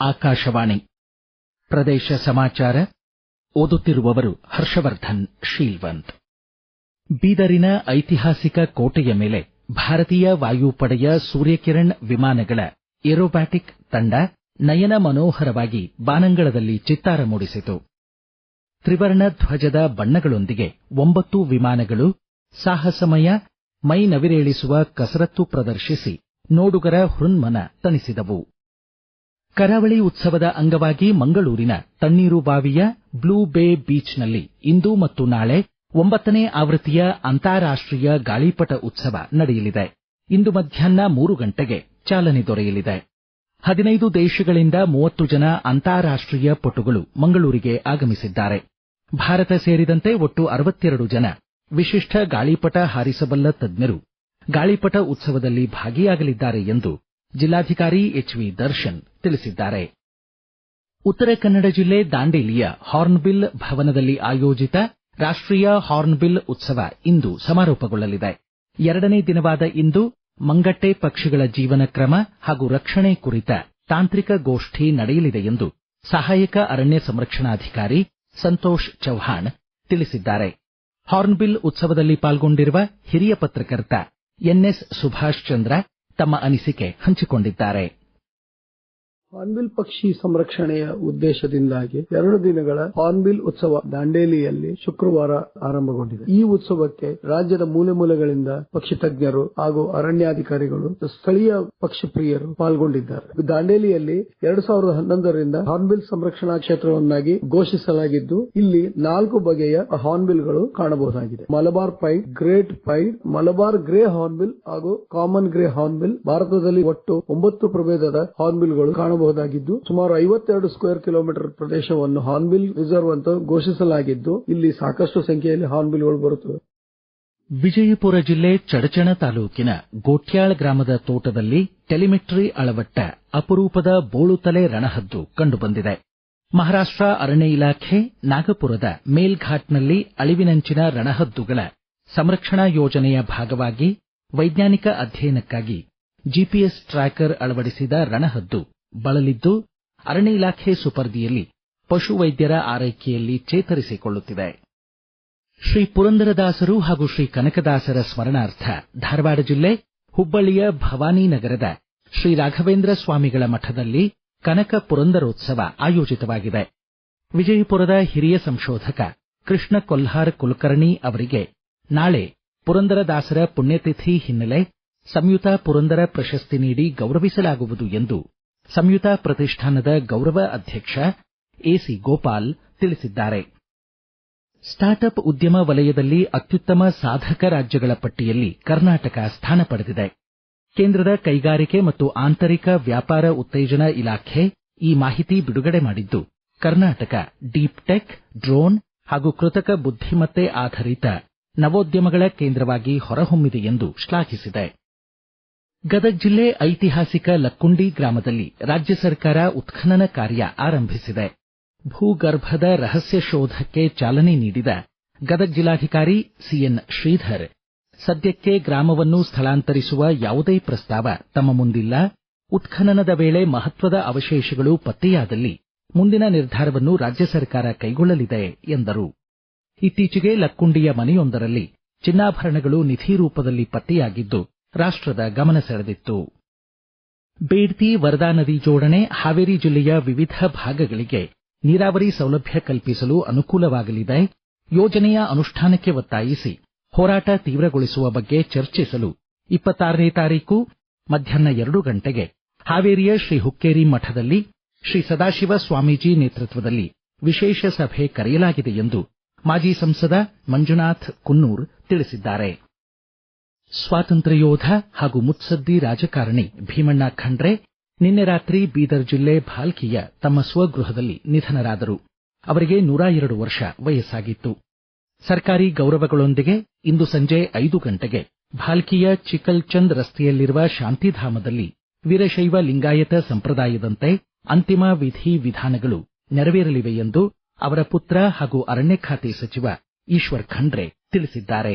ಆಕಾಶವಾಣಿ. ಪ್ರದೇಶ ಸಮಾಚಾರ. ಓದುತ್ತಿರುವವರು ಹರ್ಷವರ್ಧನ್ ಶೀಲ್ವಂತ್ ಬೀದರಿನ ಐತಿಹಾಸಿಕ ಕೋಟೆಯ ಮೇಲೆ ಭಾರತೀಯ ವಾಯುಪಡೆಯ ಸೂರ್ಯಕಿರಣ್ ವಿಮಾನಗಳ ಏರೋಬ್ಯಾಟಿಕ್ ತಂಡ ನಯನ ಮನೋಹರವಾಗಿ ಬಾನಂಗಳದಲ್ಲಿ ಚಿತ್ತಾರ ಮೂಡಿಸಿತು. ತ್ರಿವರ್ಣ ಧ್ವಜದ ಬಣ್ಣಗಳೊಂದಿಗೆ ಒಂಬತ್ತು ವಿಮಾನಗಳು ಸಾಹಸಮಯ, ಮೈ ನವಿರೇಳಿಸುವ ಕಸರತ್ತು ಪ್ರದರ್ಶಿಸಿ ನೋಡುಗರ ಹೃನ್ಮನ ತಣಿಸಿದವು. ಕರಾವಳಿ ಉತ್ಸವದ ಅಂಗವಾಗಿ ಮಂಗಳೂರಿನ ತಣ್ಣೀರುಬಾವಿಯ ಬ್ಲೂ ಬೇ ಬೀಚ್ನಲ್ಲಿ ಇಂದು ಮತ್ತು ನಾಳೆ ಒಂಬತ್ತನೇ ಆವೃತ್ತಿಯ ಅಂತಾರಾಷ್ಟೀಯ ಗಾಳಿಪಟ ಉತ್ಸವ ನಡೆಯಲಿದೆ. ಇಂದು ಮಧ್ಯಾಹ್ನ ಮೂರು ಗಂಟೆಗೆ ಚಾಲನೆ ದೊರೆಯಲಿದೆ. ಹದಿನೈದು ದೇಶಗಳಿಂದ ಮೂವತ್ತು ಜನ ಅಂತಾರಾಷ್ಟೀಯ ಪಟುಗಳು ಮಂಗಳೂರಿಗೆ ಆಗಮಿಸಿದ್ದಾರೆ. ಭಾರತ ಸೇರಿದಂತೆ ಒಟ್ಟು ಅರವತ್ತೆರಡು ಜನ ವಿಶಿಷ್ಟ ಗಾಳಿಪಟ ಹಾರಿಸಬಲ್ಲ ತಜ್ಞರು ಗಾಳಿಪಟ ಉತ್ಸವದಲ್ಲಿ ಭಾಗಿಯಾಗಲಿದ್ದಾರೆ ಎಂದು ಜಿಲ್ಲಾಧಿಕಾರಿ ಎಚ್ವಿ ದರ್ಶನ್ ತಿಳಿಸಿದ್ದಾರೆ. ಉತ್ತರ ಕನ್ನಡ ಜಿಲ್ಲೆ ದಾಂಡೇಲಿಯ ಹಾರ್ನ್ಬಿಲ್ ಭವನದಲ್ಲಿ ಆಯೋಜಿತ ರಾಷ್ಟೀಯ ಹಾರ್ನ್ಬಿಲ್ ಉತ್ಸವ ಇಂದು ಸಮಾರೋಪಗೊಳ್ಳಲಿದೆ. ಎರಡನೇ ದಿನವಾದ ಇಂದು ಮಂಗಟ್ಟೆ ಪಕ್ಷಿಗಳ ಜೀವನ ಕ್ರಮ ಹಾಗೂ ರಕ್ಷಣೆ ಕುರಿತ ತಾಂತ್ರಿಕ ಗೋಷ್ಠಿ ನಡೆಯಲಿದೆ ಎಂದು ಸಹಾಯಕ ಅರಣ್ಯ ಸಂರಕ್ಷಣಾಧಿಕಾರಿ ಸಂತೋಷ್ ಚೌಹಾಣ್ ತಿಳಿಸಿದ್ದಾರೆ. ಹಾರ್ನ್ಬಿಲ್ ಉತ್ಸವದಲ್ಲಿ ಪಾಲ್ಗೊಂಡಿರುವ ಹಿರಿಯ ಪತ್ರಕರ್ತ ಎನ್ಎಸ್ ಸುಭಾಷ್ ಚಂದ್ರ ತಮ್ಮ ಅನಿಸಿಕೆ ಹಂಚಿಕೊಂಡಿದ್ದಾರೆ. ಹಾರ್ನ್ಬಿಲ್ ಪಕ್ಷಿ ಸಂರಕ್ಷಣೆಯ ಉದ್ದೇಶದಿಂದಾಗಿ ಎರಡು ದಿನಗಳ ಹಾರ್ನ್ಬಿಲ್ ಉತ್ಸವ ದಾಂಡೇಲಿಯಲ್ಲಿ ಶುಕ್ರವಾರ ಆರಂಭಗೊಂಡಿದೆ. ಈ ಉತ್ಸವಕ್ಕೆ ರಾಜ್ಯದ ಮೂಲೆ ಮೂಲೆಗಳಿಂದ ಪಕ್ಷಿ ತಜ್ಞರು ಹಾಗೂ ಅರಣ್ಯಾಧಿಕಾರಿಗಳು ಸ್ಥಳೀಯ ಪಕ್ಷಿ ಪ್ರಿಯರು ಪಾಲ್ಗೊಂಡಿದ್ದಾರೆ. ದಾಂಡೇಲಿಯಲ್ಲಿ ಎರಡು ಸಾವಿರದ ಹನ್ನೊಂದರಿಂದ ಹಾರ್ನ್ಬಿಲ್ ಸಂರಕ್ಷಣಾ ಕ್ಷೇತ್ರವನ್ನಾಗಿ ಘೋಷಿಸಲಾಗಿದ್ದು, ಇಲ್ಲಿ ನಾಲ್ಕು ಬಗೆಯ ಹಾರ್ನ್ಬಿಲ್ಗಳು ಕಾಣಬಹುದಾಗಿದೆ. Malabar pied great pied Malabar grey hornbill ಹಾಗೂ ಕಾಮನ್ ಗ್ರೇ ಹಾರ್ನ್ಬಿಲ್ ಭಾರತದಲ್ಲಿ ಒಟ್ಟು ಒಂಬತ್ತು ಪ್ರಭೇದದ ಹಾರ್ನ್ಬಿಲ್ಗಳು ಕಾಣಬಹುದಾಗಿದ್ದು ಸುಮಾರು ಐವತ್ತೆರಡು ಸ್ಕ್ವೇರ್ ಕಿಲೋಮೀಟರ್ ಪ್ರದೇಶವನ್ನು ಹಾರ್ನ್ಬಿಲ್ ರಿಸರ್ವ್ ಅಂತ ಘೋಷಿಸಲಾಗಿದ್ದು, ಇಲ್ಲಿ ಸಾಕಷ್ಟು ಸಂಖ್ಯೆಯಲ್ಲಿ ಹಾರ್ನ್ಬಿಲ್ಗಳು ಬರುತ್ತವೆ. ವಿಜಯಪುರ ಜಿಲ್ಲೆ ಚಡಚಣ ತಾಲೂಕಿನ ಗೋಟ್ಯಾಳ ಗ್ರಾಮದ ತೋಟದಲ್ಲಿ ಟೆಲಿಮೆಟ್ರಿ ಅಳವಟ್ಟ ಅಪರೂಪದ ಬೋಳುತಲೆ ರಣಹದ್ದು ಕಂಡುಬಂದಿದೆ. ಮಹಾರಾಷ್ಟ್ರ ಅರಣ್ಯ ಇಲಾಖೆ ನಾಗಪುರದ ಮೇಲ್ಘಾಟ್ನಲ್ಲಿ ಅಳಿವಿನಂಚಿನ ರಣಹದ್ದುಗಳ ಸಂರಕ್ಷಣಾ ಯೋಜನೆಯ ಭಾಗವಾಗಿ ವೈಜ್ಞಾನಿಕ ಅಧ್ಯಯನಕ್ಕಾಗಿ ಜಿಪಿಎಸ್ ಟ್ರ್ಯಾಕರ್ ಅಳವಡಿಸಿದ ರಣಹದ್ದು ಬಳಲಿದ್ದು ಅರಣ್ಯ ಇಲಾಖೆ ಸುಪರ್ದಿಯಲ್ಲಿ ಪಶುವೈದ್ಯರ ಆರೈಕೆಯಲ್ಲಿ ಚೇತರಿಸಿಕೊಳ್ಳುತ್ತಿದೆ. ಶ್ರೀ ಪುರಂದರದಾಸರು ಹಾಗೂ ಶ್ರೀ ಕನಕದಾಸರ ಸ್ಮರಣಾರ್ಥ ಧಾರವಾಡ ಜಿಲ್ಲೆ ಹುಬ್ಬಳ್ಳಿಯ ಭವಾನಿನಗರದ ಶ್ರೀ ರಾಘವೇಂದ್ರ ಸ್ವಾಮಿಗಳ ಮಠದಲ್ಲಿ ಕನಕ ಪುರಂದರೋತ್ಸವ ಆಯೋಜಿತವಾಗಿದೆ. ವಿಜಯಪುರದ ಹಿರಿಯ ಸಂಶೋಧಕ ಕೃಷ್ಣ ಕೊಲ್ಹಾರ್ ಕುಲಕರ್ಣಿ ಅವರಿಗೆ ನಾಳೆ ಪುರಂದರದಾಸರ ಪುಣ್ಯತಿಥಿ ಹಿನ್ನೆಲೆ ಸಂಯುತ ಪುರಂದರ ಪ್ರಶಸ್ತಿ ನೀಡಿ ಗೌರವಿಸಲಾಗುವುದು ಎಂದು ಸಂಯುತ ಪ್ರತಿಷ್ಠಾನದ ಗೌರವ ಅಧ್ಯಕ್ಷ ಎಸಿ ಗೋಪಾಲ್ ತಿಳಿಸಿದ್ದಾರೆ. ಸ್ಟಾರ್ಟ್ಅಪ್ ಉದ್ಯಮ ವಲಯದಲ್ಲಿ ಅತ್ಯುತ್ತಮ ಸಾಧಕ ರಾಜ್ಯಗಳ ಪಟ್ಟಿಯಲ್ಲಿ ಕರ್ನಾಟಕ ಸ್ಥಾನ ಪಡೆದಿದೆ. ಕೇಂದ್ರದ ಕೈಗಾರಿಕೆ ಮತ್ತು ಆಂತರಿಕ ವ್ಯಾಪಾರ ಉತ್ತೇಜನ ಇಲಾಖೆ ಈ ಮಾಹಿತಿ ಬಿಡುಗಡೆ ಮಾಡಿದ್ದು, ಕರ್ನಾಟಕ ಡೀಪ್ ಟೆಕ್, ಡ್ರೋನ್ ಹಾಗೂ ಕೃತಕ ಬುದ್ಧಿಮತ್ತೆ ಆಧಾರಿತ ನವೋದ್ಯಮಗಳ ಕೇಂದ್ರವಾಗಿ ಹೊರಹೊಮ್ಮಿದೆ ಎಂದು ಶ್ಲಾಘಿಸಿದೆ. ಗದಗ ಜಿಲ್ಲೆ ಐತಿಹಾಸಿಕ ಲಕ್ಕುಂಡಿ ಗ್ರಾಮದಲ್ಲಿ ರಾಜ್ಯ ಸರ್ಕಾರ ಉತ್ಖನನ ಕಾರ್ಯ ಆರಂಭಿಸಿದೆ. ಭೂಗರ್ಭದ ರಹಸ್ಯ ಶೋಧಕ್ಕೆ ಚಾಲನೆ ನೀಡಿದ ಗದಗ ಜಿಲ್ಲಾಧಿಕಾರಿ ಸಿಎನ್ ಶ್ರೀಧರ್, ಸದ್ಯಕ್ಕೆ ಗ್ರಾಮವನ್ನು ಸ್ಥಳಾಂತರಿಸುವ ಯಾವುದೇ ಪ್ರಸ್ತಾವ ತಮ್ಮ ಮುಂದಿಲ್ಲ. ಉತ್ಖನನದ ವೇಳೆ ಮಹತ್ವದ ಅವಶೇಷಗಳು ಪತ್ತೆಯಾದಲ್ಲಿ ಮುಂದಿನ ನಿರ್ಧಾರವನ್ನು ರಾಜ್ಯ ಸರ್ಕಾರ ಕೈಗೊಳ್ಳಲಿದೆ ಎಂದರು. ಇತ್ತೀಚೆಗೆ ಲಕ್ಕುಂಡಿಯ ಮನೆಯೊಂದರಲ್ಲಿ ಚಿನ್ನಾಭರಣಗಳು ನಿಧಿ ರೂಪದಲ್ಲಿ ಪತ್ತೆಯಾಗಿದ್ದು ರಾಷ್ಟದ ಗಮನ ಸೆಳೆದಿತ್ತು. ಬೇಡ್ತಿ ವರದಾ ನದಿ ಜೋಡಣೆ ಹಾವೇರಿ ಜಿಲ್ಲೆಯ ವಿವಿಧ ಭಾಗಗಳಿಗೆ ನೀರಾವರಿ ಸೌಲಭ್ಯ ಕಲ್ಪಿಸಲು ಅನುಕೂಲವಾಗಲಿದೆ. ಯೋಜನೆಯ ಅನುಷ್ಠಾನಕ್ಕೆ ಒತ್ತಾಯಿಸಿ ಹೋರಾಟ ತೀವ್ರಗೊಳಿಸುವ ಬಗ್ಗೆ ಚರ್ಚಿಸಲು ಇಪ್ಪತ್ತಾರನೇ ತಾರೀಕು ಮಧ್ಯಾಹ್ನ ಎರಡು ಗಂಟೆಗೆ ಹಾವೇರಿಯ ಶ್ರೀ ಹುಕ್ಕೇರಿ ಮಠದಲ್ಲಿ ಶ್ರೀ ಸದಾಶಿವ ಸ್ವಾಮೀಜಿ ನೇತೃತ್ವದಲ್ಲಿ ವಿಶೇಷ ಸಭೆ ಕರೆಯಲಾಗಿದೆ ಎಂದು ಮಾಜಿ ಸಂಸದ ಮಂಜುನಾಥ್ ಕುನ್ನೂರ್ ತಿಳಿಸಿದ್ದಾರೆ. ಸ್ವಾತಂತ್ರ್ಯ ಯೋಧ ಹಾಗೂ ಮುತ್ಸದ್ದಿ ರಾಜಕಾರಣಿ ಭೀಮಣ್ಣ ಖಂಡ್ರೆ ನಿನ್ನೆ ರಾತ್ರಿ ಬೀದರ್ ಜಿಲ್ಲೆ ಭಾಲ್ಕಿಯ ತಮ್ಮ ಸ್ವಗೃಹದಲ್ಲಿ ನಿಧನರಾದರು. ಅವರಿಗೆ ನೂರ ಎರಡು ವರ್ಷ ವಯಸ್ಸಾಗಿತ್ತು. ಸರ್ಕಾರಿ ಗೌರವಗಳೊಂದಿಗೆ ಇಂದು ಸಂಜೆ ಐದು ಗಂಟೆಗೆ ಭಾಲ್ಕಿಯ ಚಿಕಲ್ಚಂದ್ ರಸ್ತೆಯಲ್ಲಿರುವ ಶಾಂತಿಧಾಮದಲ್ಲಿ ವೀರಶೈವ ಲಿಂಗಾಯತ ಸಂಪ್ರದಾಯದಂತೆ ಅಂತಿಮ ವಿಧಿ ವಿಧಾನಗಳು ನೆರವೇರಲಿವೆ ಎಂದು ಅವರ ಪುತ್ರ ಹಾಗೂ ಅರಣ್ಯ ಖಾತೆ ಸಚಿವ ಈಶ್ವರ್ ಖಂಡ್ರೆ ತಿಳಿಸಿದ್ದಾರೆ.